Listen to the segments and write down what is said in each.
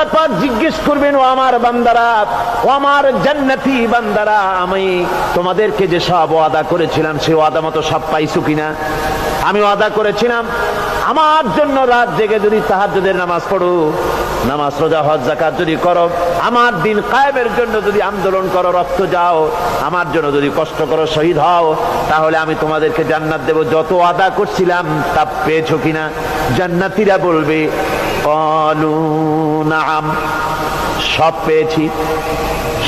আল্লাহ পাক জিজ্ঞেস করবেন, ও আমার বান্দারা, ও আমার জান্নাতি বান্দারা, আমি তোমাদেরকে যে সব ওয়াদা করেছিলাম, সেই ওয়াদা মতো সব পাইছো কিনা? আমি ওয়াদা করেছিলাম, আমার জন্য রাত জেগে যদি তাহাজ্জুদের নামাজ পড়ো, নামাজ, রোজা, হজ জাকাত যদি করো, আমার দিন কায়েমের জন্য যদি আন্দোলন করো, রক্ত যাও, আমার জন্য যদি কষ্ট করো, শহীদ হও, তাহলে আমি তোমাদেরকে জান্নাত দেব। যত আদা করছিলাম, তা পেয়েছ কিনা? জান্নাতিরা বলবে অলু নাম, সব পেয়েছি,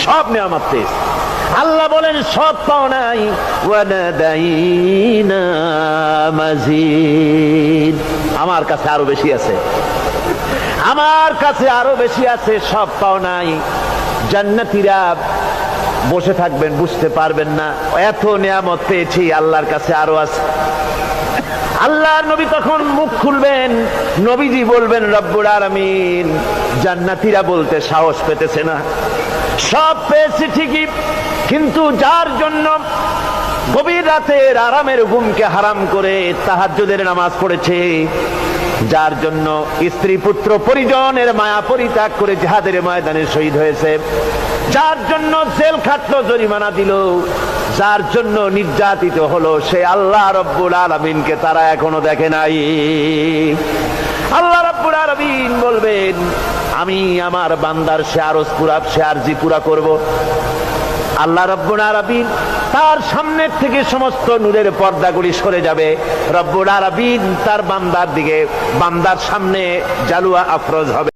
সব নিয়ামত পেয়েছি। আল্লাহ বলেন, সব পাও নাই। মাজিদ। আমার কাছে আরও বেশি আছে। আমার কাছে আরও বেশি আছে, সব পাও নাই। জান্নাতীরা বসে থাকবেন, বুঝতে পারবেন না। এত নিয়ামত পেয়েছি আল্লাহর কাছে আরও আছে আল্লাহর নবী তখন মুখ খুলবেন, নবীজি বলবেন রব্বুর আলামিন, জান্নাতীরা বলতে সাহস পেতেছে না। সব পেয়েছি ঠিকই, কিন্তু যার জন্য গভীর রাতের আরামের ঘুমকে হারাম করে তাহাজ্জুদের নামাজ পড়েছে যার জন্য স্ত্রী পুত্র পরিজনের মায়া পরিত্যাগ করে জিহাদের ময়দানে শহীদ হয়েছে। যার জন্য জেল খাটলো, জরিমানা দিল। যার জন্য নির্যাতিত হলো, সে আল্লাহ রব্বুল আলমিনকে তারা এখনও দেখে নাই। আল্লাহ রব্বুল আলমিন বলবেন, আমি আমার বান্দার আরজ পুরা সে আরজি পুরা করব। আল্লাহ রব্বুল আরবিন তার সামনের থেকে সমস্ত নূরের পর্দাগুলি সরে যাবে। রব্বুল আরবিন তার বান্দার দিকে, বান্দার সামনে জালুয়া আফরোজ হবে।